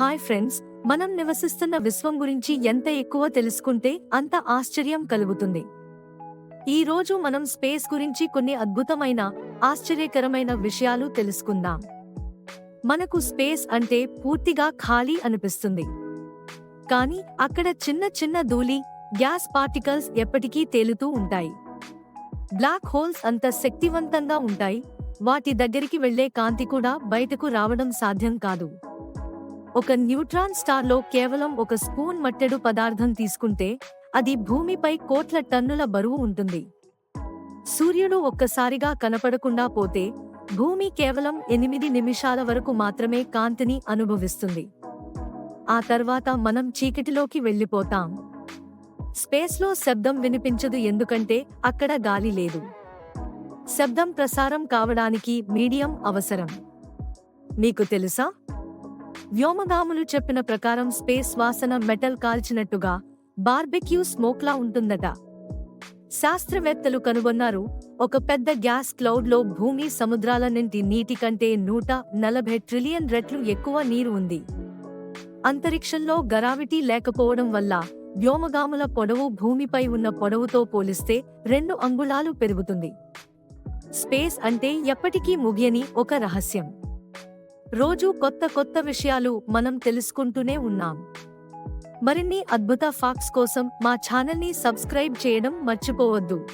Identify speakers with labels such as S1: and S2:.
S1: Hi friends మనం నివసిస్తున్న విశ్వం గురించి ఎంత ఎక్కువ తెలుసుకుంటే అంత ఆశ్చర్యం కలుగుతుంది. ఈ రోజు మనం స్పేస్ గురించి కొన్ని అద్భుతమైన ఆశ్చర్యకరమైన విషయాలు తెలుసుకుందాం. మనకు స్పేస్ అంటే పూర్తిగా ఖాళీ అనిపిస్తుంది. కానీ అక్కడ చిన్న చిన్న ధూళి గ్యాస్ పార్టికల్స్ ఎప్పటికీ తేలుతూ ఉంటాయి. బ్లాక్ హోల్స్ అంత శక్తివంతంగా ఉంటాయి వాటి దగ్గరికి వెళ్ళే కాంతి కూడా బయటకు రావడం సాధ్యం కాదు. ఒక న్యూట్రాన్ స్టార్లో కేవలం ఒక స్పూన్ మట్టెడు పదార్థం తీసుకుంటే అది భూమిపై కోట్ల టన్నుల బరువు ఉంటుంది. సూర్యుడు ఒక్కసారిగా కనపడకుండా పోతే భూమి కేవలం ఎనిమిది నిమిషాల వరకు మాత్రమే కాంతిని అనుభవిస్తుంది. ఆ తర్వాత మనం చీకటిలోకి వెళ్ళిపోతాం. స్పేస్లో శబ్దం వినిపించదు ఎందుకంటే అక్కడ గాలి లేదు. శబ్దం ప్రసారం కావడానికి మీడియం అవసరం. మీకు తెలుసా? వ్యోమగాములు చెప్పిన ప్రకారం స్పేస్ వాసన మెటల్ కాల్చినట్టుగా బార్బెక్యూ స్మోక్లా ఉంటుందట. శాస్త్రవేత్తలు కనుగొన్నారు ఒక పెద్ద గ్యాస్ క్లౌడ్లో భూమి సముద్రాల నుండి నీటి కంటే నూట నలభై ట్రిలియన్ రెట్లు ఎక్కువ నీరు ఉంది. అంతరిక్షంలో గరావిటీ లేకపోవడం వల్ల వ్యోమగాముల పొడవు భూమిపై ఉన్న పొడవుతో పోలిస్తే రెండు అంగుళాలు పెరుగుతుంది. స్పేస్ అంటే ఎప్పటికీ ముగియని ఒక రహస్యం. రోజు కొత్త కొత్త విషయాలు మనం తెలుసుకుంటూనే ఉన్నాం. మరిన్ని అద్భుత ఫాక్స్ కోసం మా ఛానల్ని సబ్స్క్రైబ్ చేయడం మర్చిపోవద్దు.